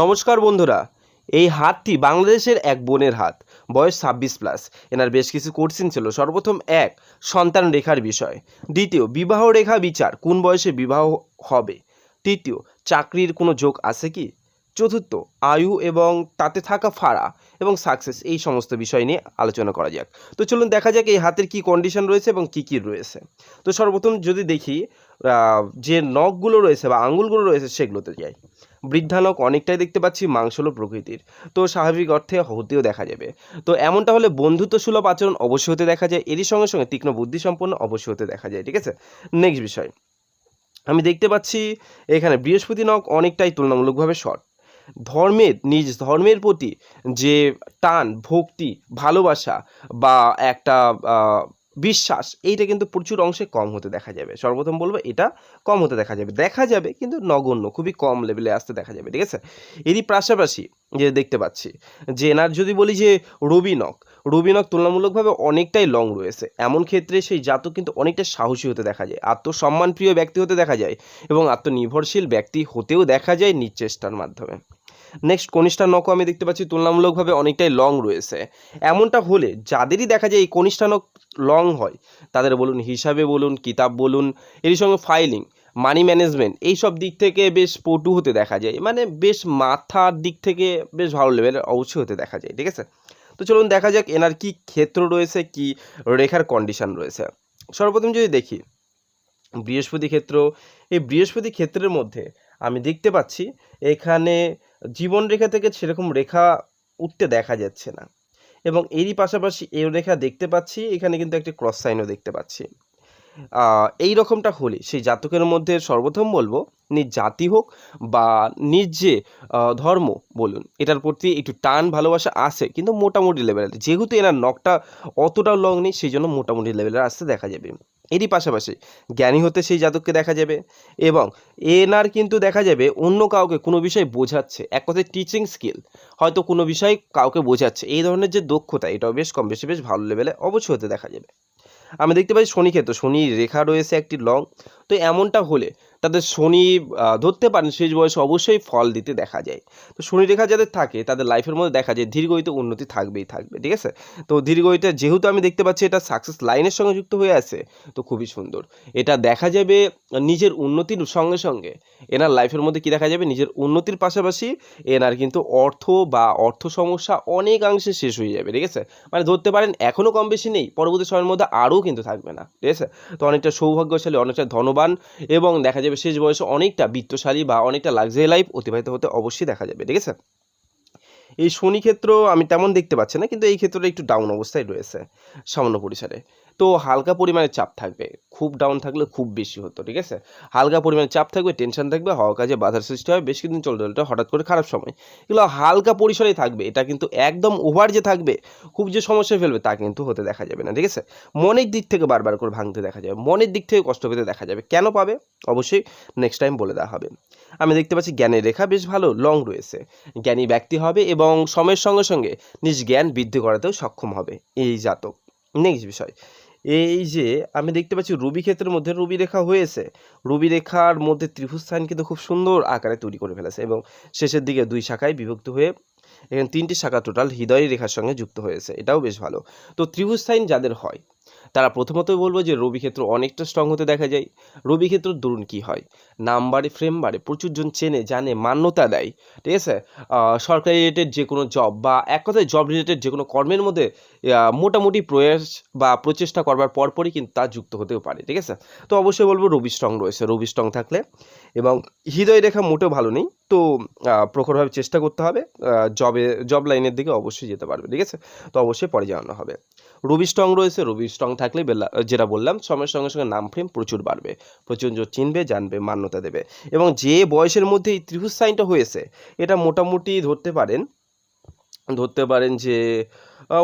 নমস্কার বন্ধুরা। এই হাতটি বাংলাদেশের এক বোনের হাত, বয়স ছাব্বিশ প্লাস এনার বেশ কিছু কোর্সিন ছিল। সর্বপ্রথম এক, সন্তান রেখার বিষয়। দ্বিতীয়, বিবাহ রেখা বিচার, কোন বয়সে বিবাহ হবে? তৃতীয়, চাকরির কোনো যোগ আছে কি? চতুর্থ, আয়ু এবং তাতে থাকা ফাড়া এবং সাকসেস এই সমস্ত বিষয় নিয়ে আলোচনা করা যাক। তো চলুন দেখা যাক এই হাতের কি কন্ডিশন রয়েছে এবং কি কি রয়েছে। তো সর্বপ্রথম যদি দেখি যে নখগুলো রয়েছে বা আঙ্গুলগুলো রয়েছে সেগুলোতে যাই। বৃদ্ধানক অনেকটাই দেখতে পাচ্ছি মাংসল প্রকৃতির। তো স্বাভাবিক অর্থে হতেও দেখা যাবে। তো এমনটা হলে বন্ধুত্ব সুলভ আচরণ অবশ্যই হতে দেখা যায়। এরই সঙ্গে সঙ্গে তীক্ষ্ণ বুদ্ধি সম্পন্ন অবশ্যই হতে দেখা যায়, ঠিক আছে? নেক্সট বিষয়। আমি দেখতে পাচ্ছি এখানে বৃহস্পতি নখ অনেকটাই তুলনামূলকভাবে শর্ট ধর্মের, নিজ ধর্মের প্রতি যে টান, ভক্তি, ভালোবাসা বা একটা বিশ্বাস, এইটা কিন্তু প্রচুর অংশে কম হতে দেখা যাবে। সর্বপ্রথম বলব, এটা কম হতে দেখা যাবে। দেখা যাবে কিন্তু নগণ্য, খুবই কম লেভেলে আসতে দেখা যাবে, ঠিক আছে? এরই পাশাপাশি যে দেখতে পাচ্ছি, যে এনার যদি বলি যে রবি নখ রবি নখ তুলনামূলকভাবে অনেকটাই লং রয়েছে। এমন ক্ষেত্রে সেই জাতক কিন্তু অনেকটা সাহসী হতে দেখা যায়, আত্মসম্মানপ্রিয় ব্যক্তি হতে দেখা যায় এবং আত্মনির্ভরশীল ব্যক্তি হতেও দেখা যায় নিজ চেষ্টার মাধ্যমে। নেক্সট কনিষ্ঠা নখও আমি দেখতে পাচ্ছি তুলনামূলকভাবে অনেকটাই লং রয়েছে। এমনটা হলে যাদেরই দেখা যায় এই কনিষ্ঠা নখ লং হয়। তাদের বলুন হিসাবে বলুন, কিতাব বলুন, এরই সঙ্গে ফাইলিং মানি ম্যানেজমেন্ট এই সব দিক থেকে বেশ পটু হতে দেখা যায়। মানে বেশ মাথার দিক থেকে বেশ ভালো লেভেলের অবশ্যই হতে দেখা যায়, ঠিক আছে? তো চলুন দেখা যাক এনার কি ক্ষেত্র রয়েছে, কি রেখার কন্ডিশন রয়েছে। সর্বপ্রথম যদি দেখি, বৃহস্পতি ক্ষেত্র, এই বৃহস্পতি ক্ষেত্রের মধ্যে আমি দেখতে পাচ্ছি, এখানে জীবন রেখা থেকে সেরকম রেখা উঠতে দেখা যাচ্ছে না। এবং এরই পাশাপাশি এই রেখা দেখতে পাচ্ছি, এখানে কিন্তু একটি ক্রস সাইনও দেখতে পাচ্ছি। এই রকমটা হলে সেই জাতকের মধ্যে সর্বপ্রথম বলব, নিজ জাতি হোক বা নিজ যে ধর্ম বলুন, এটার প্রতি একটু টান, ভালোবাসা আছে, কিন্তু মোটামুটি লেভেলের যেহেতু এনার নখটা অতটাও লং নেই, সেই জন্য মোটামুটি লেভেলের আসতে দেখা যাবে। এরই পাশাপাশি জ্ঞানী হতে সেই জাতককে দেখা যাবে এবং এনার কিন্তু দেখা যাবে অন্য কাউকে কোনো বিষয় বোঝাচ্ছে। এক কথায় টিচিং স্কিল হয়তো কোনো বিষয় কাউকে বোঝাচ্ছে। এই ধরনের যে দক্ষতা, এটাও বেশ কম বেশি বেশ ভালো লেভেলে অবশ্যই হতে দেখা যাবে। আমি দেখতে পাই শনি ক্ষেত্র শনি রেখা রয়েছে একটি লং। তো এমনটা হলে তাদের শনি ধরতে পারেন শেষ বয়সে অবশ্যই ফল দিতে দেখা যায়। তো শনি রেখা যাদের থাকে, তাদের লাইফের মধ্যে দেখা যায় ধীরগতিতে উন্নতি থাকবেই থাকবে, ঠিক আছে? তো ধীরগতিতে যেহেতু আমি দেখতে পাচ্ছি এটা সাকসেস লাইনের সঙ্গে যুক্ত হয়ে আছে, তো খুবই সুন্দর। এটা দেখা যাবে নিজের উন্নতির সঙ্গে সঙ্গে। এনার লাইফের মধ্যে কি দেখা যাবে? নিজের উন্নতির পাশাপাশি এনার কিন্তু অর্থ বা অর্থ সমস্যা অনেকাংশে শেষ হয়ে যাবে, ঠিক আছে? মানে ধরতে পারেন এখনও কম বেশি নেই, পরবর্তী সময়ের মধ্যে আরও কিন্তু থাকবে না, ঠিক আছে? তো অনেকটা সৌভাগ্যশালী, অনেকটা ধনবান এবং দেখা যাবে শেষ বয়সে অনেকটা বৃত্তশালী বা অনেকটা লাক্সারি লাইফ অতিবাহিত হতে অবশ্যই দেখা যাবে, ঠিক আছে? এই শনি ক্ষেত্র আমি তেমন দেখতে পাচ্ছি না, কিন্তু এই ক্ষেত্রে একটু ডাউন অবস্থায় রয়েছে, সামান্য পরিসরে। তো হালকা পরিমাণে চাপ থাকবে। খুব ডাউন থাকলে খুব বেশি হতো, ঠিক আছে? হালকা পরিমাণে চাপ থাকবে টেনশন থাকবে, হওয়া কাজে বাধার সৃষ্টি হয় বেশ কিছুদিন চলতে চলতে হঠাৎ করে খারাপ সময়। এগুলো হালকা পরিসরেই থাকবে, এটা কিন্তু একদম ওভার যে থাকবে, খুব যে সমস্যায় ফেলবে তা কিন্তু হতে দেখা যাবে না, ঠিক আছে? মনের দিক থেকে বারবার করে ভাঙতে দেখা যাবে, মনের দিক থেকে কষ্ট পেতে দেখা যাবে, কেন পাবে? অবশ্যই নেক্সট টাইম বলে দেওয়া হবে। আমি দেখতে পাচ্ছি জ্ঞানের রেখা বেশ ভালো লং রয়েছে। জ্ঞানী ব্যক্তি হবে এবং সময়ের সঙ্গে সঙ্গে নিজ জ্ঞান বৃদ্ধি করাতেও সক্ষম হবে, এই জাতক। নেক্সট বিষয়। এই যে আমি দেখতে পাচ্ছি রবি ক্ষেত্রের মধ্যে রবি রেখা হয়েছে। রবি রেখার মধ্যে ত্রিভুজ স্থান কিন্তু খুব সুন্দর আকারে তৈরি করে ফেলেছে এবং শেষের দিকে দুই শাখায় বিভক্ত হয়ে এখানে তিনটি শাখা টোটাল হৃদয় রেখার সঙ্গে যুক্ত হয়েছে। এটাও বেশ ভালো। তো ত্রিভুজ সাইন যাদের হয় তারা প্রথমতই বলব যে রবি ক্ষেত্র অনেকটা স্ট্রং হতে দেখা যায়। রবি ক্ষেত্র দরুন কি হয়? নাম বাড়ে ফ্রেম বাড়ে, প্রচুর জন চেনে, জানে, মান্যতা দেয়, ঠিক আছে? সরকারি রিলেটেড যে কোনো জব বা এক কথায় জব রিলেটেড যে কোনো কর্মের মধ্যে মোটামুটি প্রয়াস বা প্রচেষ্টা করবার পরপরই কিন্তু তা যুক্ত হতেও পারে, ঠিক আছে? তো অবশ্যই বলব রবি স্ট্রং রয়েছে, রবি স্ট্রং থাকলে এবং হৃদয় রেখা মোটেও ভালো নেই। তো প্রখরভাবে চেষ্টা করতে হবে জবে জব লাইনের দিকে অবশ্যই যেতে পারবে, ঠিক আছে? তো অবশ্যই পরে জানানো হবে। রবি স্ট্রং রয়েছে, রবি স্ট্রং থাকলে যেটা বললাম, সময়ের সঙ্গে সঙ্গে নাম ফ্রেম প্রচুর বাড়বে। প্রচুর চিনবে, জানবে, মান্যতা দেবে। এবং যে বয়সের মধ্যে এই ত্রিভুজ সাইনটা হয়েছে, এটা মোটামুটি ধরতে পারেন ধরতে পারেন যে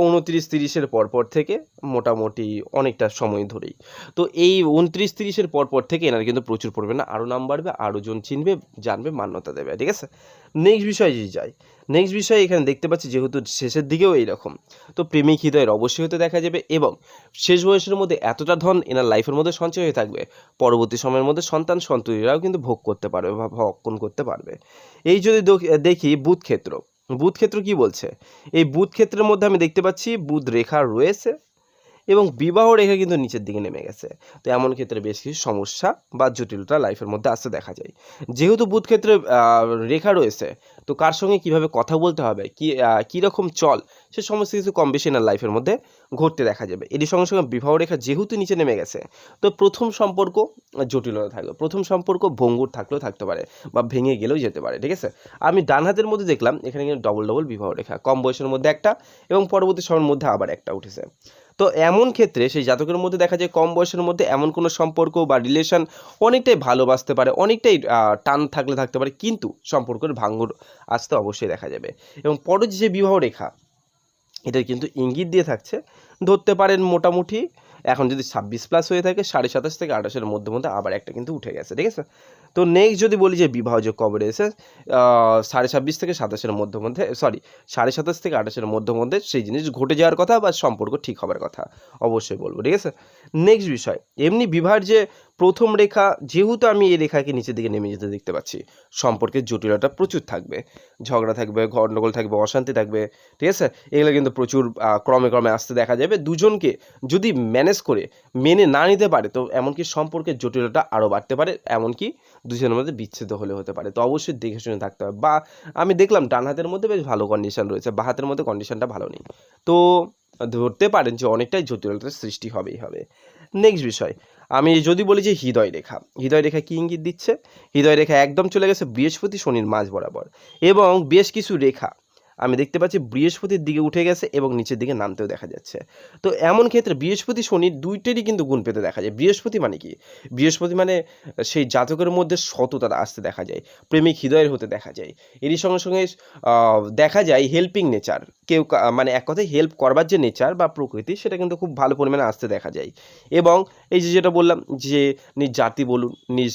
উনত্রিশ তিরিশের পরপর থেকে মোটামুটি অনেকটা সময় ধরেই। তো এই উনত্রিশ তিরিশের পরপর থেকে এনার কিন্তু প্রচুর পড়বে না আরও নাম বাড়বে আরও জন চিনবে, জানবে, মান্যতা দেবে, ঠিক আছে? নেক্সট বিষয়ে যদি যাই নেক্সট বিষয় এখানে দেখতে পাচ্ছি যেহেতু শেষের দিকেও এইরকম। তো প্রেমিক হৃদয়ের অবশ্যই হতে দেখা যাবে এবং শেষ বয়সের মধ্যে এতটা ধন এনার লাইফের মধ্যে সঞ্চয় হয়ে থাকবে, পরবর্তী সময়ের মধ্যে সন্তান সন্ততিরাও কিন্তু ভোগ করতে পারবে বা ভক্ষণ করতে পারবে। এই যদি দেখি বুধ ক্ষেত্র ক্ষেত্র কি বলছে? এই বুধ ক্ষেত্রের মধ্যে আমি দেখতে পাচ্ছি বুধ রেখা রয়েছে এবং বিবাহ রেখা কিন্তু নিচের দিকে নেমে গেছে। তো এমন ক্ষেত্রে বেশ কিছু সমস্যা বা জটিলতা লাইফের মধ্যে আসতে দেখা যায়। যেহেতু বুধ ক্ষেত্রে রেখা রয়েছে, তো কার সঙ্গে কীভাবে কথা বলতে হবে, কি কীরকম চল, সে সমস্ত কিছু কম বেশি না লাইফের মধ্যে ঘটতে দেখা যাবে। এর সঙ্গে সঙ্গে বিবাহ রেখা যেহেতু নিচে নেমে গেছে, তো প্রথম সম্পর্ক জটিলতা থাকবে প্রথম সম্পর্ক ভঙ্গুর থাকলেও থাকতে পারে বা ভেঙে গেলেও যেতে পারে, ঠিক আছে? আমি ডান হাতের মধ্যে দেখলাম, এখানে কিন্তু ডবল ডবল বিবাহ রেখা, কম বয়সের মধ্যে একটা এবং পরবর্তী সময়ের মধ্যে আবার একটা উঠেছে। তো এমন ক্ষেত্রে সেই জাতকের মধ্যে দেখা যায় কম বয়সের মধ্যে এমন কোনো সম্পর্ক বা রিলেশন অনেকটাই ভালোবাসতে পারে, অনেকটাই টান থাকলে থাকতে পারে, কিন্তু সম্পর্কের ভাঙ্গর আসতে অবশ্যই দেখা যাবে। এবং পরে যে বিবাহ রেখা এটা কিন্তু ইঙ্গিত দিয়ে থাকছে, ধরতে পারেন মোটামুটি এখন যদি ছাব্বিশ প্লাস হয়ে থাকে, সাড়ে সাতাশ থেকে আঠাশের মধ্যে মধ্যে আবার একটা কিন্তু উঠে গেছে, ঠিক আছে? তো নেক্সট যদি বলি যে বিবাহ যে কবরে এসে সাড়ে ছাব্বিশ থেকে সাতাশের মধ্যে মধ্যে সরি সাড়ে সাতাশ থেকে আঠাশের মধ্যে মধ্যে সেই জিনিস ঘটে যাওয়ার কথা বা সম্পর্ক ঠিক হবার কথা অবশ্যই বলব, ঠিক আছে? নেক্সট বিষয়, এমনি বিবাহের যে প্রথম রেখা, যেহেতু আমি এই রেখাকে নিচের দিকে নেমে যেতে দেখতে পাচ্ছি, সম্পর্কের জটিলতা প্রচুর থাকবে, ঝগড়া থাকবে গণ্ডগোল থাকবে, অশান্তি থাকবে, ঠিক আছে? এগুলো কিন্তু প্রচুর ক্রমে ক্রমে আসতে দেখা যাবে। দুজনকে যদি ম্যানেজ করে, মেনে না নিতে পারে, তো এমনকি সম্পর্কের জটিলতা আরও বাড়তে পারে, এমনকি দুজনের মধ্যে বিচ্ছেদ হলে হতে পারে। তো অবশ্যই দেখে শুনে থাকতে হবে। বা আমি দেখলাম, ডান হাতের মধ্যে বেশ ভালো কন্ডিশন রয়েছে, বা হাতের মধ্যে কন্ডিশনটা ভালো নেই। তো ধরতে পারেন যে অনেকটাই জটিলতার সৃষ্টি হবেই হবে। নেক্সট বিষয়, আমি যদি বলি যে হৃদয় রেখা। হৃদয় রেখা কী ইঙ্গিত দিচ্ছে? হৃদয় রেখা একদম চলে গেছে বৃহস্পতি শনির মাঝ বরাবর। এবং বেশ কিছু রেখা আমি দেখতে পাচ্ছি বৃহস্পতির দিকে উঠে গেছে এবং নিচের দিকে নামতেও দেখা যাচ্ছে। তো এমন ক্ষেত্রে বৃহস্পতি শনির দুইটারই কিন্তু গুণ পেতে দেখা যায়। বৃহস্পতি মানে কি? বৃহস্পতি মানে সেই জাতকের মধ্যে সততা আসতে দেখা যায়, প্রেমিক হৃদয়ের হতে দেখা যায়। এরই সঙ্গে সঙ্গে দেখা যায় হেল্পিং নেচার কেউ মানে এক কথায় হেল্প করবার যে নেচার বা প্রকৃতি, সেটা কিন্তু খুব ভালো পরিমাণে আসতে দেখা যায়। এবং এই যে যেটা বললাম, যে নিজ জাতি বলুন, নিজ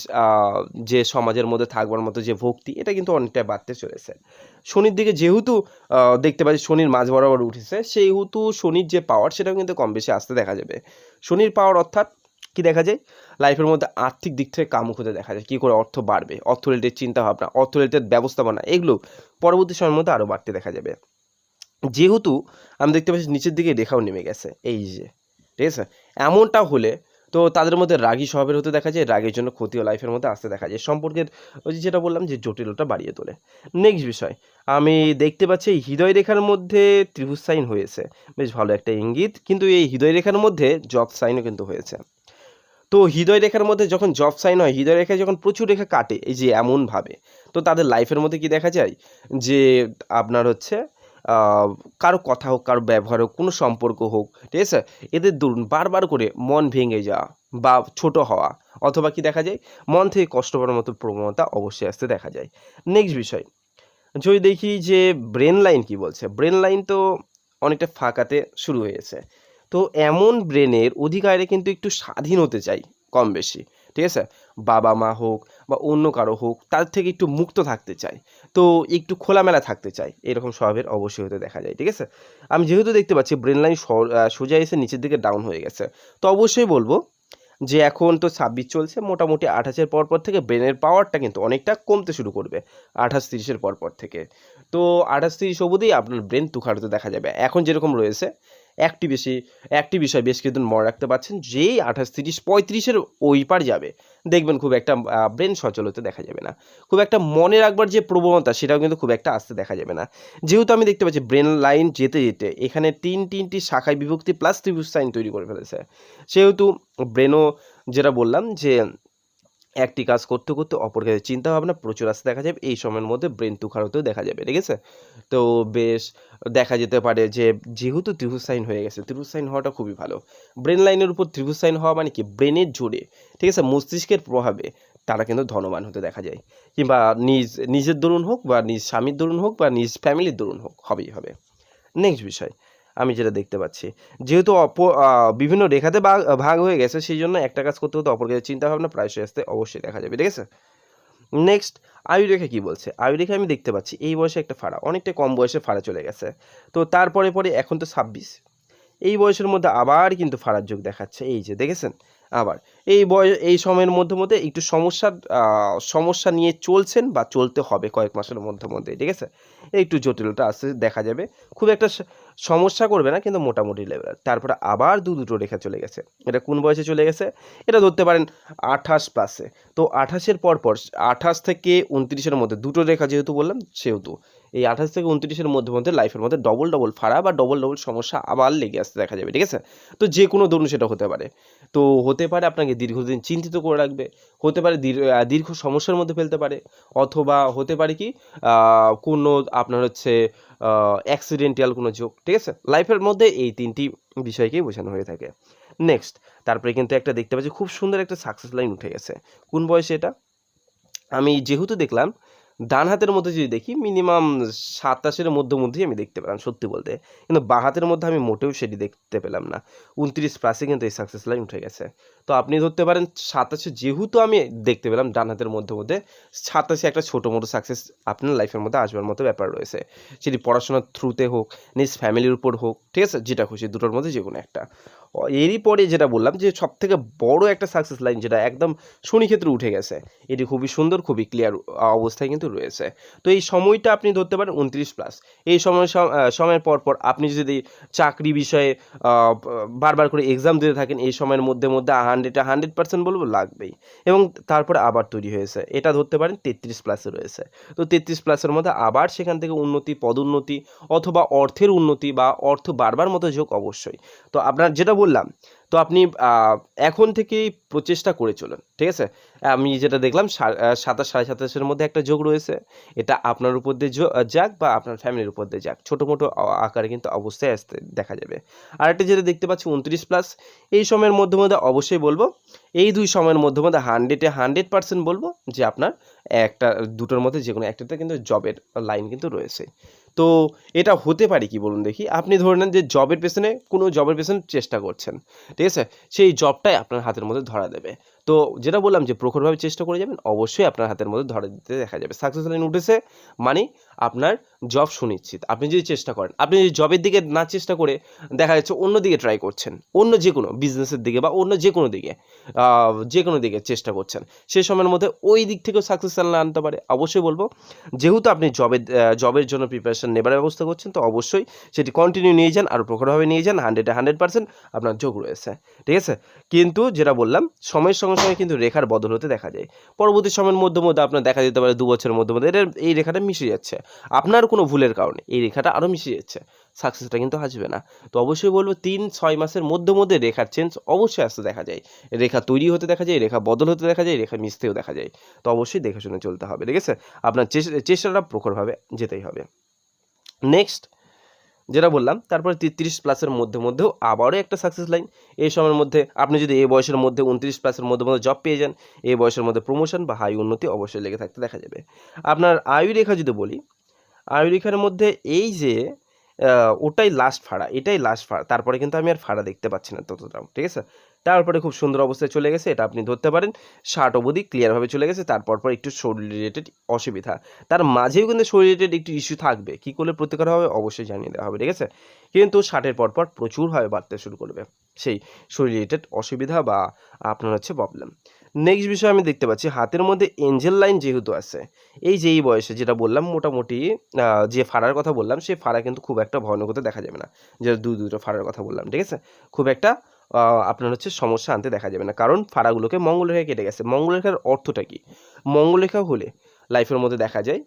যে সমাজের মধ্যে থাকবার মতো যে ভক্তি, এটা কিন্তু অনেকটাই বাড়তে চলেছে। শনির দিকে যেহেতু দেখতে পাচ্ছি শনির মাঝ বরাবর উঠেছে, সেহেতু শনির যে পাওয়ার সেটাও কিন্তু কম বেশি আসতে দেখা যাবে। শনির পাওয়ার অর্থাৎ কি দেখা যায়? লাইফের মধ্যে আর্থিক দিক থেকে কামুক হতে দেখা যায়, কী করে অর্থ বাড়বে অর্থ রিলেটেড চিন্তাভাবনা অর্থ রিলেটেড ব্যবস্থাপনা, এগুলো পরবর্তী সময়ের মধ্যে আরও বাড়তে দেখা যাবে। যেহেতু, আমি দেখতে পাচ্ছি নিচের দিকে রেখাও নেমে গেছে, এই যে, ঠিক আছে? এমনটা হলে তো তাদের মধ্যে রাগী স্বভাবের হতে দেখা যায়, রাগের জন্য ক্ষতিও লাইফের মধ্যে আসতে দেখা যায়। সম্পর্কের ওই যেটা বললাম যে জটিলতা বাড়িয়ে তোলে। নেক্সট বিষয়, আমি দেখতে পাচ্ছি হৃদয় রেখার মধ্যে ত্রিভুজ সাইন হয়েছে। বেশ ভালো একটা ইঙ্গিত, কিন্তু এই হৃদয় রেখার মধ্যে জব সাইনও কিন্তু হয়েছে। তো হৃদয় রেখার মধ্যে যখন জব সাইন হয়, হৃদয় রেখায় যখন প্রচুর রেখা কাটে, এই যে এমনভাবে তো তাদের লাইফের মধ্যে কি দেখা যায়? যে আপনার হচ্ছে কারও কথা হোক, কারও ব্যবহার হোক, কোনো সম্পর্ক হোক, ঠিক আছে? এদের দরুন বারবার করে মন ভেঙে যাওয়া বা ছোট হওয়া অথবা কি দেখা যায়? মন থেকে কষ্ট পাওয়ার মতো প্রবণতা অবশ্যই আসতে দেখা যায়। নেক্সট বিষয়, যদি দেখি যে ব্রেন লাইন কি বলছে? ব্রেন লাইন তো অনেকটা ফাঁকাতে শুরু হয়েছে। তো এমন ব্রেনের অধিকারে কিন্তু একটু স্বাধীন হতে চাই কম বেশি ঠিক আছে? বাবা মা হোক বা অন্য কারও হোক, তার থেকে একটু মুক্ত থাকতে চাই তো একটু খোলামেলা থাকতে চাই এরকম স্বভাবের অবশ্যই হতে দেখা যায়, ঠিক আছে? আমি যেহেতু দেখতে পাচ্ছি ব্রেন লাইন সোজা এসে নিচের দিকে ডাউন হয়ে গেছে। তো অবশ্যই বলব যে এখন তো ছাব্বিশ চলছে, মোটামুটি আঠাশের পর পর থেকে ব্রেনের পাওয়ারটা কিন্তু অনেকটা কমতে শুরু করবে, আঠাশ তিরিশের পর পর থেকে। তো আঠাশ তিরিশ অবধি আপনার ব্রেন তুখার হতে দেখা যাবে। এখন যেরকম রয়েছে একটি বেশি, একটি বিষয় বেশ কিছুদিন মনে রাখতে পারছেন, যেই আঠাশ, তিরিশ, পঁয়ত্রিশের ওই পার যাবে। দেখবেন খুব একটা ব্রেন সচল হতে দেখা যাবে না। খুব একটা মনে রাখবার যে প্রবণতা, সেটাও কিন্তু খুব একটা আসতে দেখা যাবে না। যেহেতু আমি দেখতে পাচ্ছি ব্রেন লাইন যেতে যেতে এখানে তিন, তিনটি শাখায় বিভক্তি প্লাস ত্রিভুজ সাইন তৈরি করে ফেলেছে। সেহেতু ব্রেনও যেটা বললাম যে একটি কাজ করতে করতে অপর কাজে চিন্তা ভাবনা প্রচুর আসতে দেখা যাবে। এই সময়ের মধ্যে ব্রেন তুখার হতেও দেখা যাবে, ঠিক আছে? তো বেশ, দেখা যেতে পারে যে যেহেতু ত্রিভুজ সাইন হয়ে গেছে ত্রিভুজ সাইন হওয়াটা খুবই ভালো। ব্রেন লাইনের উপর ত্রিভুজ সাইন হওয়া মানে কি? ব্রেনের জোরে, ঠিক আছে? মস্তিষ্কের প্রভাবে তারা কিন্তু ধনবান হতে দেখা যায়। কিংবা নিজ, নিজের দরুন হোক বা নিজ স্বামীর দরুন হোক বা নিজ ফ্যামিলির দরুন হোক, হবেই হবে। নেক্সট বিষয়। আমি যেটা দেখতে পাচ্ছি। যেহেতু অপ বিভিন্ন রেখাতে ভাগ ভাগ হয়ে গেছে সেই জন্য একটা কাজ করতে হতে অপর কাজের চিন্তা ভাবনা প্রায়শই আসতে অবশ্যই দেখা যাবে, ঠিক আছে? নেক্সট আয়ুরেখা কি বলছে? আয়ুরেখা আমি দেখতে পাচ্ছি, এই বয়সে একটা ফাড়া, অনেকটা কম বয়সে ফাড়া চলে গেছে। তো তারপরে পরে এখন তো ছাব্বিশ। এই বয়সের মধ্যে আবার কিন্তু ফাড়ার যোগ দেখাচ্ছে, এই যে দেখেছেন? আবার, এই বয়স এই সময়ের মধ্যে মধ্যে একটু সমস্যার সমস্যা নিয়ে চলছেন বা চলতে হবে কয়েক মাসের মধ্যে মধ্যে ঠিক আছে? একটু জটিলতা আসতে দেখা যাবে। খুব একটা সমস্যা করবে না, কিন্তু মোটামুটি লেভেল তারপরে আবার দু দুটো রেখা চলে গেছে। এটা কোন বয়সে চলে গেছে? এটা ধরতে পারেন আঠাশ প্লাসে তো আঠাশের পর পর, আঠাশ থেকে উনত্রিশের মধ্যে, দুটো রেখা যেহেতু বললাম, সেহেতু। এই আঠাশ থেকে উনত্রিশের মধ্যে মধ্যে লাইফের মধ্যে ডবল ডবল ফাড়া বা ডবল ডবল সমস্যা আবার লেগে আসতে দেখা যাবে, ঠিক আছে? তো যে কোনো ধরুন সেটা হতে পারে। তো হতে পারে আপনাকে দীর্ঘদিন চিন্তিত করে রাখবে, হতে পারে দীর- দীর্ঘ সমস্যার মধ্যে ফেলতে পারে, অথবা হতে পারে কি কোনো আপনার হচ্ছে অ্যাক্সিডেন্টাল কোনো যোগ ঠিক আছে? লাইফের মধ্যে এই তিনটি বিষয়কেই বোঝানো হয়ে থাকে। নেক্সট তারপরে কিন্তু একটা দেখতে পাচ্ছি, খুব সুন্দর একটা সাকসেস লাইন উঠে গেছে। কোন বয়সে এটা? আমি যেহেতু দেখলাম ডান হাতের মধ্যে যদি দেখি মিনিমাম সাতাশের মধ্যে মধ্যেই আমি দেখতে পেলাম, সত্যি বলতে। কিন্তু বাঁ হাতের মধ্যে আমি মোটেও সেটি দেখতে পেলাম না। উনত্রিশ প্লাসে কিন্তু এই সাকসেস লাইন উঠে গেছে। তো আপনি ধরতে পারেন, সাতাশে যেহেতু আমি দেখতে পেলাম ডান হাতের মধ্যে মধ্যে, সাতাশে একটা ছোটো মোটো সাকসেস আপনার লাইফের মধ্যে আসবার মতো ব্যাপার রয়েছে। সেটি পড়াশোনার থ্রুতে হোক, নিজ ফ্যামিলির উপর হোক, ঠিক আছে? যেটা খুশি, দুটোর মধ্যে যে কোনো একটা। এরই পরে যেটা বললাম যে সব থেকে বড় একটা সাকসেস লাইন যেটা একদম শনি ক্ষেত্রে উঠে গেছে, এটি খুবই সুন্দর, খুবই ক্লিয়ার অবস্থায় কিন্তু রয়েছে। তো এই সময়টা আপনি ধরতে পারেন উনত্রিশ প্লাস এই সময় সময়ের পর পর আপনি যদি চাকরি বিষয়ে বারবার করে এক্সাম দিতে থাকেন, এই সময়ের মধ্যে মধ্যে হান্ড্রেডে হান্ড্রেড পার্সেন্ট বলব লাগবেই। এবং তারপরে আবার তৈরি হয়েছে। এটা ধরতে পারেন তেত্রিশ প্লাসে রয়েছে। তো তেত্রিশ প্লাসের মধ্যে আবার সেখান থেকে উন্নতি, পদোন্নতি অথবা অর্থের উন্নতি বা অর্থ বারবার মতো যোগ অবশ্যই। তো আপনার যেটা বললাম, তো আপনি এখন থেকেই প্রচেষ্টা করে চলুন, ঠিক আছে? আমি যেটা দেখলাম সাতাশ, সাড়ে সাতাশের মধ্যে একটা যোগ রয়েছে। এটা আপনার উপর দিয়ে যাক বা আপনার ফ্যামিলির উপর দিয়ে যাক। ছোটো মোটো আকারে কিন্তু অবস্থায় আসতে দেখা যাবে। আর একটা যেটা দেখতে পাচ্ছি, উনত্রিশ প্লাস এই সময়ের মধ্যে মধ্যে অবশ্যই বলব, এই দুই সময়ের মধ্যে মধ্যে হান্ড্রেডে হান্ড্রেড পার্সেন্ট বলব যে আপনার একটা, দুটোর মধ্যে যে কোনো একটাতে কিন্তু জবের লাইন কিন্তু রয়েছে। তো এটা হতে পারে কি বলুন দেখি? আপনি ধরে নেন যে জবের পেছনে কোনো জবের পেছনে চেষ্টা করছেন, ঠিক আছে? সেই জবটাই আপনার হাতের মধ্যে ধরা দেবে। তো যেটা বললাম যে প্রখরভাবে চেষ্টা করে যাবেন, অবশ্যই আপনার হাতের মধ্যে ধরে দিতে দেখা যাবে। সাকসেস লাইন উঠেছে মানে আপনার জব সুনিশ্চিত। আপনি যদি চেষ্টা করেন, আপনি যদি জবের দিকে না চেষ্টা করে দেখা যাচ্ছে অন্য দিকে ট্রাই করছেন, অন্য যে কোনো বিজনেসের দিকে বা অন্য যে কোনো দিকে যে কোনো দিকে চেষ্টা করছেন সেই সময়ের মধ্যে ওই দিক থেকেও সাকসেস আনতে পারে। অবশ্যই বলব, যেহেতু আপনি জবের জবের জন্য প্রিপারেশন নেবার ব্যবস্থা করছেন, তো অবশ্যই সেটি কন্টিনিউ নিয়ে যান আরও প্রখরভাবে নিয়ে যান হান্ড্রেডে হান্ড্রেড পার্সেন্ট আপনার যোগ রয়েছে। ঠিক আছে? কিন্তু যেটা বললাম, সময়ের সঙ্গে সঙ্গে কিন্তু রেখার বদল হতে দেখা যায়। পরবর্তী সময়ের মধ্যে মধ্যে আপনার দেখা যেতে পারে, দু বছরের মধ্যে মধ্যে এটা এই রেখাটা মিশে যাচ্ছে। আপনার কোনো ভুলের কারণে এই রেখাটা আরও মিশে যাচ্ছে। সাকসেসটা কিন্তু আসবে না। তো অবশ্যই বলব, তিন, ছয় মাসের মধ্যে মধ্যে রেখার চেঞ্জ অবশ্যই আসতে দেখা যায়। রেখা তৈরি হতে দেখা যায়, রেখা বদল হতে দেখা যায়, রেখা মিশতেও দেখা যায়। তো অবশ্যই দেখে শুনে চলতে হবে, ঠিক আছে? আপনার চেষ্টা- চেষ্টাটা প্রখরভাবে যেতেই হবে। নেক্সট যেটা বললাম, তারপরে তেত্রিশ প্লাসের মধ্যে মধ্যেও আবারও একটা সাকসেস লাইন এই সময়ের মধ্যে আপনি যদি এই বয়সের মধ্যে উনত্রিশ প্লাসের মধ্যে মধ্যে জব পেয়ে যান, এই বয়সের মধ্যে প্রমোশন বা হাই উন্নতি অবশ্যই লেগে থাকতে দেখা যাবে। আপনার আয়ু রেখা যদি বলি, আয়ু রেখার মধ্যে এই যে ওটাই লাস্ট ফাড়া, এটাই লাস্ট ফাড়া। তারপরে কিন্তু আমি আর ফাড়া দেখতে পাচ্ছি না ততটাও, ঠিক আছে? তারপরে খুব সুন্দর অবস্থায় চলে গেছে, এটা আপনি ধরতে পারেন। ষাট অবধি ক্লিয়ারভাবে চলে গেছে, তারপর পর একটু শরীর রিলেটেড অসুবিধা। তার মাঝেও কিন্তু শরীর রিলেটেড একটু ইস্যু থাকবে। কী করলে প্রতিকার হবে অবশ্যই জানিয়ে দেওয়া হবে, ঠিক আছে? কিন্তু ষাটের পর পর প্রচুরভাবে বাড়তে শুরু করবে। সেই শরীর রিলেটেড অসুবিধা বা আপনার হচ্ছে প্রবলেম নেক্সট বিষয় আমি দেখতে পাচ্ছি, হাতের মধ্যে এঞ্জেল লাইন যেহেতু আছে, এই যে এই বয়সে যেটা বললাম মোটামুটি যে ফাড়ার কথা বললাম, সেই ফাড়া কিন্তু খুব একটা ভয়ানক হতে দেখা যাবে না। যে দু, দুটো ফাড়ার কথা বললাম, ঠিক আছে? খুব একটা আপনার হচ্ছে সমস্যা আনতে দেখা যাবে না। কারণ ফাড়াগুলোকে মঙ্গল রেখা কেটে গেছে। মঙ্গল রেখার অর্থটা কি? মঙ্গল রেখা হলে লাইফের মধ্যে দেখা যায়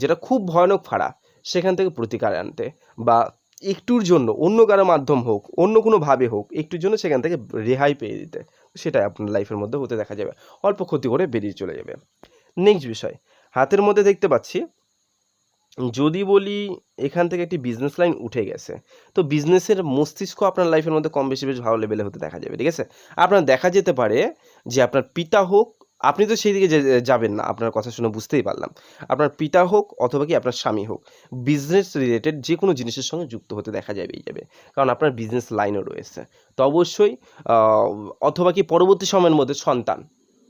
যেটা খুব ভয়ানক ফাড়া, সেখান থেকে প্রতিকার আনতে বা একটুর জন্য, অন্য কারও মাধ্যম হোক, অন্য কোনো ভাবে হোক, একটুর জন্য সেখান থেকে রেহাই পেয়ে দিতে। সেটাই আপনার লাইফের মধ্যে হতে দেখা যাবে। অল্প ক্ষতি করে বেরিয়ে চলে যাবে। নেক্সট বিষয়, হাতের মধ্যে দেখতে পাচ্ছি, যদি বলি এখান থেকে একটি বিজনেস লাইন উঠে গেছে, তো বিজনেসের মস্তিষ্ক আপনার লাইফের মধ্যে কম বেশি বেশ ভালো লেভেলে হতে দেখা যাবে, ঠিক আছে? আপনার দেখা যেতে পারে যে আপনার পিতা হোক আপনি তো সেই দিকে যাবেন না, আপনার কথা শুনে বুঝতেই পারলাম। আপনার পিতা হোক অথবা কি আপনার স্বামী হোক বিজনেস রিলেটেড যে কোনো জিনিসের সঙ্গে যুক্ত হতে দেখা যাবেই যাবে। কারণ আপনার বিজনেস লাইনও রয়েছে। তো অবশ্যই অথবা কি পরবর্তী সময়ের মধ্যে সন্তান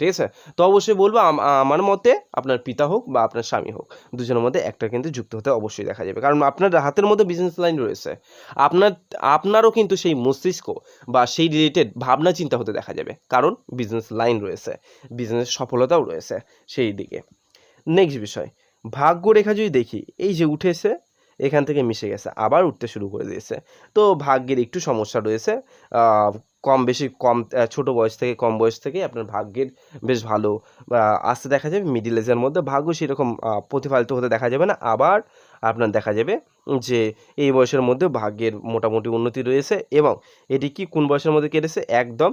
ঠিক আছে? তো অবশ্যই বলব আমার মতে আপনার পিতা হোক বা আপনার স্বামী হোক, দুজনের মধ্যে একটা কিন্তু যুক্ত হতে অবশ্যই দেখা যাবে। কারণ আপনার হাতের মধ্যে বিজনেস লাইন রয়েছে। আপনার, আপনারও কিন্তু সেই মস্তিষ্ক বা সেই রিলেটেড ভাবনা চিন্তা হতে দেখা যাবে। কারণ বিজনেস লাইন রয়েছে বিজনেস সফলতাও রয়েছে সেই দিকে। নেক্সট বিষয় ভাগ্যরেখা যদি দেখি, এই যে উঠেছে, এখান থেকে মিশে গেছে, আবার উঠতে শুরু করে দিয়েছে। তো ভাগ্যের একটু সমস্যা রয়েছে কম বেশি কম ছোট বয়স থেকে, কম বয়স থেকে আপনার ভাগ্যের বেশ ভালো। আসতে দেখা যাবে মিডিল এজের মধ্যে ভাগ্য সেরকম প্রতিফলিত হতে দেখা যাবে না। আবার আপনার দেখা যাবে যে এই বয়সের মধ্যে ভাগ্যের মোটামুটি উন্নতি রয়েছে এবং এটি কি কোন বয়সের মধ্যে কেটেছে? একদম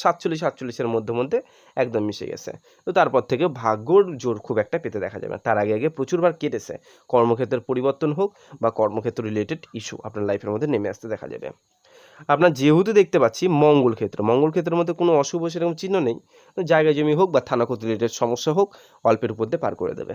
সাতচল্লিশ সাতচল্লিশের মধ্যে মধ্যে একদম মিশে গেছে। তো তারপর থেকে ভাগ্যর জোর খুব একটা পেতে দেখা যাবে না। তার আগে আগে প্রচুরবার কেটেছে। কর্মক্ষেত্রের পরিবর্তন হোক বা কর্মক্ষেত্র রিলেটেড ইস্যু আপনার লাইফের মধ্যে নেমে আসতে দেখা যাবে। আপনার যেহেতু দেখতে পাচ্ছি মঙ্গল ক্ষেত্র, মঙ্গল ক্ষেত্রের মধ্যে কোনো অশুভ সেরকম চিহ্ন নেই। জায়গা জমি হোক বা থানা রিলেটেড সমস্যা হোক, অল্পের উপর দিয়ে পার করে দেবে।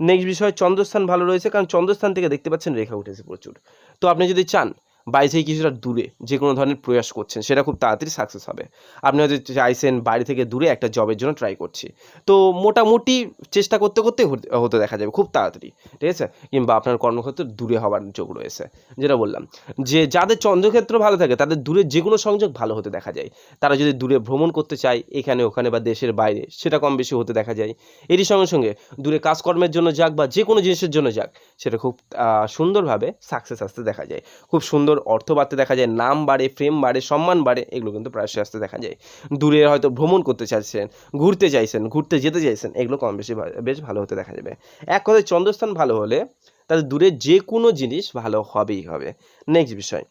নেক্সট বিষয়, চন্দ্রস্থান ভালো রয়েছে, কারণ চন্দ্রস্থান থেকে দেখতে পাচ্ছেন রেখা উঠেছে প্রচুর। তো আপনি যদি চান বাড়ি থেকে কিছুটা দূরে যে কোনো ধরনের প্রয়াস করছেন, সেটা খুব তাড়াতাড়ি সাকসেস হবে। আপনি হয়তো চাইছেন বাড়ি থেকে দূরে একটা জবের জন্য ট্রাই করছি। তো মোটামুটি চেষ্টা করতে করতে হতে- হতে দেখা যাবে খুব তাড়াতাড়ি, ঠিক আছে? কিংবা আপনার কর্মক্ষেত্র দূরে হওয়ার যোগ রয়েছে, যেটা বললাম। যে যাদের চন্দ্রক্ষেত্র ভালো থাকে, তাদের দূরে যে কোনো সংযোগ ভালো হতে দেখা যায়। তারা যদি দূরে ভ্রমণ করতে চায়, এখানে, ওখানে বা দেশের বাইরে, সেটা কম বেশি হতে দেখা যায়। এরই সঙ্গে সঙ্গে দূরে কাজকর্মের জন্য যাক বা যে কোনো জিনিসের জন্য যাক, সেটা খুব সুন্দরভাবে সাকসেস আসতে দেখা যায়। খুব সুন্দর অর্থ বাড়তে দেখা যায়, নাম বাড়ে ফ্রেম বাড়ে, সম্মান বাড়ে, এগুলো কিন্তু প্রায়শই আসতে দেখা যায়। দূরে হয়তো ভ্রমণ করতে চাইছেন, ঘুরতে চাইছেন, ঘুরতে যেতে চাইছেন, এগুলো কম বেশি বেশ ভালো হতে দেখা যাবে। এক কথায় চন্দ্রস্থান ভালো হলে তাদের দূরে যে কোনো জিনিস ভালো হবেই হবে। নেক্সট বিষয়।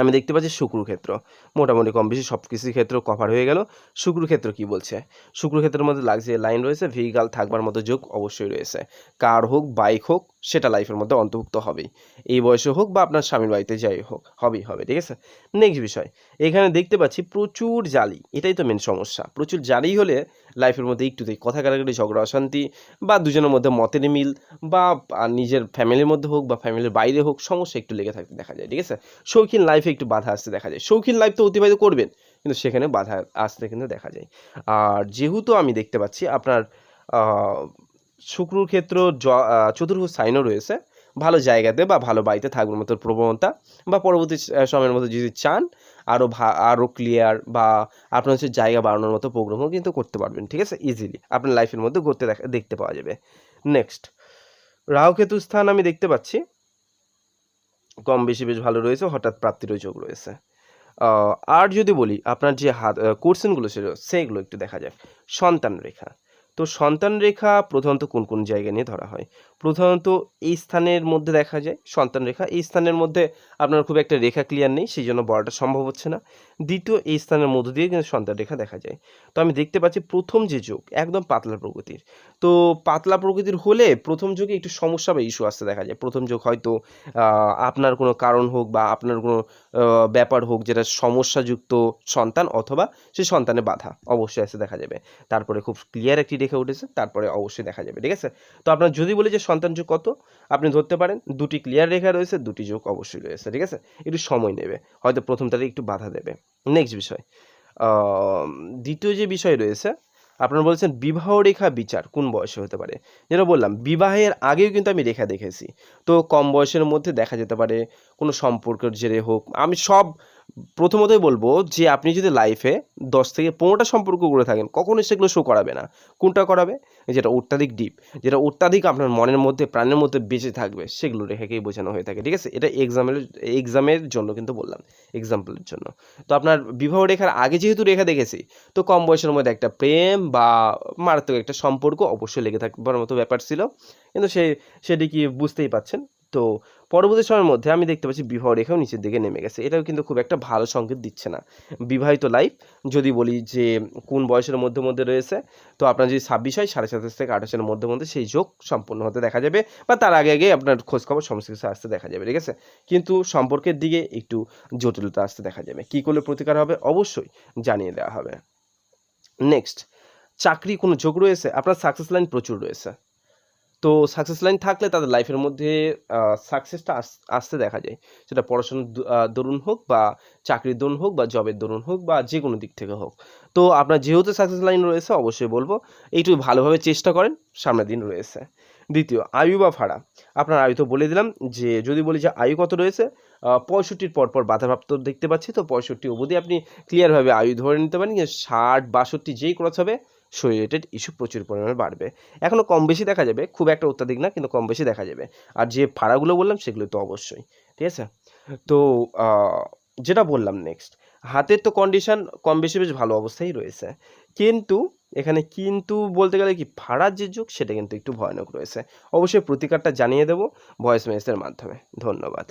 আমি দেখতে পাচ্ছি শুক্র ক্ষেত্র। মোটামুটি কম বেশি সব কিছুর ক্ষেত্র কভার হয়ে গেল। শুক্র ক্ষেত্র কি বলছে? শুক্র ক্ষেত্রের মধ্যে লাগছে লাইন রয়েছে ভেহিকাল থাকবার মতো যোগ অবশ্যই রয়েছে। কার হোক বাইক হোক, সেটা লাইফের মধ্যে অন্তর্ভুক্ত হবেই। এই বয়সে হোক বা আপনার স্বামীর বাড়িতে যাই হোক, হবেই হবে, ঠিক আছে? নেক্সট বিষয়, এখানে দেখতে পাচ্ছি প্রচুর জালি, এটাই তো মেন সমস্যা। প্রচুর জালি হলে লাইফের মধ্যে একটু দেখি। কথা কাটাকাটি, ঝগড়া, অশান্তি বা দুজনের মধ্যে মতের মিল বা নিজের ফ্যামিলির মধ্যে হোক বা ফ্যামিলির বাইরে হোক, সমস্যা একটু লেগে থাকতে দেখা যায়, ঠিক আছে? শৌখিন লাইফে একটু বাধা আসতে দেখা যায়। শৌখিন লাইফ তো অতিবাহিত করবেন, কিন্তু সেখানে বাধা আসতে কিন্তু দেখা যায়। আর যেহেতু আমি দেখতে পাচ্ছি, আপনার শুক্রর ক্ষেত্র চতুর্ভুজ সাইনও রয়েছে ভালো জায়গাতে বা ভালো বাড়িতে থাকবার মতো প্রবণতা বা পরবর্তী সময়ের মধ্যে যদি চান আরও ভা আরও ক্লিয়ার বা আপনার হচ্ছে জায়গা বাড়ানোর মতো প্রোগ্রামও কিন্তু করতে পারবেন, ঠিক আছে? ইজিলি আপনার লাইফের মধ্যে ঘুরতে দেখা, দেখতে পাওয়া যাবে। নেক্সট রাহুকেতু স্থান আমি দেখতে পাচ্ছি। কম বেশি বেশ ভালো রয়েছে, হঠাৎ প্রাপ্তিরও যোগ রয়েছে। আর যদি বলি, আপনার যে হাত কোর্সেনগুলো ছিল সেইগুলো একটু দেখা যাক। সন্তান রেখা। তো সন্তান রেখা প্রধানত কোন কোন জায়গা নিয়ে ধরা হয়? প্রধানত এই স্থানের মধ্যে দেখা যায় সন্তান রেখা। এই স্থানের মধ্যে আপনার খুব একটা রেখা ক্লিয়ার নেই সেই জন্য বড়টা সম্ভব হচ্ছে না। দ্বিতীয়, এই স্থানের মধ্য দিয়ে কিন্তু সন্তান রেখা দেখা যায়। তো আমি দেখতে পাচ্ছি প্রথম যে যোগ, একদম পাতলা প্রকৃতির। তো পাতলা প্রকৃতির হলে প্রথম যোগে একটু সমস্যা বা ইস্যু আসতে দেখা যায়। প্রথম যোগ হয়তো আপনার কোনো কারণ হোক বা আপনার কোনো ব্যাপার হোক যেটা সমস্যাযুক্ত সন্তান অথবা সে সন্তানের বাধা অবশ্যই আসতে দেখা যাবে। তারপরে খুব ক্লিয়ার একটি রেখা উঠেছে, তারপরে অবশ্যই দেখা যাবে, ঠিক আছে? তো আপনার যদি বলি যে সন্তান যোগ কত? আপনি ধরতে পারেন, দুটি ক্লিয়ার রেখা রয়েছে, দুটি যোগ অবশ্যই রয়েছে, ঠিক আছে? একটু সময় নেবে, হয়তো প্রথম তারিখ একটু বাধা দেবে। নেক্সট বিষয় দ্বিতীয় যে বিষয় রয়েছে, আপনারা বলছেন বিবাহ রেখা বিচার, কোন বয়সে হতে পারে? যেটা বললাম, বিবাহের আগেও কিন্তু আমি রেখা দেখেছি। তো কম বয়সের মধ্যে দেখা যেতে পারে, কোনো সম্পর্কের জেরে হোক, আমি সব প্রথমতই বলব যে আপনি যদি লাইফে দশ থেকে পনেরোটা সম্পর্ক করে থাকেন, কখনোই সেগুলো শো করাবে না। কোনটা করাবে? যেটা অত্যাধিক ডিপ যেটা অত্যাধিক আপনার মনের মধ্যে, প্রাণের মধ্যে বেঁচে থাকবে, সেগুলো রেখাকেই বোঝানো হয়ে থাকে, ঠিক আছে? এটা এক্সামের এক্সামের জন্য কিন্তু বললাম এক্সাম্পলের জন্য। তো আপনার বিবাহ রেখার আগে যেহেতু রেখা দেখেছি, তো কম বয়সের মধ্যে একটা প্রেম বা মারাত্মক একটা সম্পর্ক অবশ্যই লেগে থাকবার মতো ব্যাপার ছিল। কিন্তু সে, সেটি কি বুঝতেই পাচ্ছেন তো পরবর্তী সময়ের মধ্যে আমি দেখতে পাচ্ছি বিবাহ রেখাও নিচের দিকে নেমে গেছে। এটাও কিন্তু খুব একটা ভালো সংকেত দিচ্ছে না। বিবাহিত লাইফ যদি বলি যে কোন বয়সের মধ্যে মধ্যে রয়েছে, তো আপনার যদি ছাব্বিশ হয়, সাড়ে সাতাশ থেকে আঠাশের মধ্যে মধ্যে সেই যোগ সম্পূর্ণ হতে দেখা যাবে বা তার আগে আগে আপনার খোঁজখবর সমস্ত কিছু আসতে দেখা যাবে, ঠিক আছে? কিন্তু সম্পর্কের দিকে একটু জটিলতা আসতে দেখা যাবে। কী করলে প্রতিকার হবে? অবশ্যই জানিয়ে দেওয়া হবে। নেক্সট চাকরি কোনো যোগ রয়েছে? আপনার সাকসেস লাইন প্রচুর রয়েছে। তো সাকসেস লাইন থাকলে তাদের লাইফের মধ্যে সাকসেসটা আসতে দেখা যায়। সেটা পড়াশোনার দরুন হোক বা চাকরির দরুন হোক বা জবের দরুন হোক বা যে কোনো দিক থেকে হোক। তো আপনার যেহেতু সাকসেস লাইন রয়েছে, অবশ্যই বলব এইটু ভালোভাবে চেষ্টা করেন, সামনের দিন রয়েছে। দ্বিতীয়, আয়ু বা ভাড়া। আপনার আয়ু তো বলে দিলাম যে, যদি বলি যে আয়ু কত রয়েছে পঁয়ষট্টির পর পর বাধাপ্রাপ্ত দেখতে পাচ্ছি। তো পঁয়ষট্টি অবধি আপনি ক্লিয়ারভাবে আয়ু ধরে নিতে পারেন ষাট, বাষট্টি যেই ক্রস হবে শরীর রিলেটেড ইস্যু প্রচুর পরিমাণে বাড়বে। এখনও কম বেশি দেখা যাবে, খুব একটা অত্যাধিক না, কিন্তু কম বেশি দেখা যাবে। আর যে ভাড়াগুলো বললাম সেগুলো তো অবশ্যই, ঠিক আছে? তো যেটা বললাম নেক্সট হাতের তো কন্ডিশন কম বেশি বেশ ভালো অবস্থায় রয়েছে। কিন্তু, এখানে কিন্তু বলতে গেলে কি, ভাড়ার যে যুগ, সেটা কিন্তু একটু ভয়ানক রয়েছে। অবশ্যই প্রতিকারটা জানিয়ে দেবো ভয়েস মেসের মাধ্যমে। ধন্যবাদ।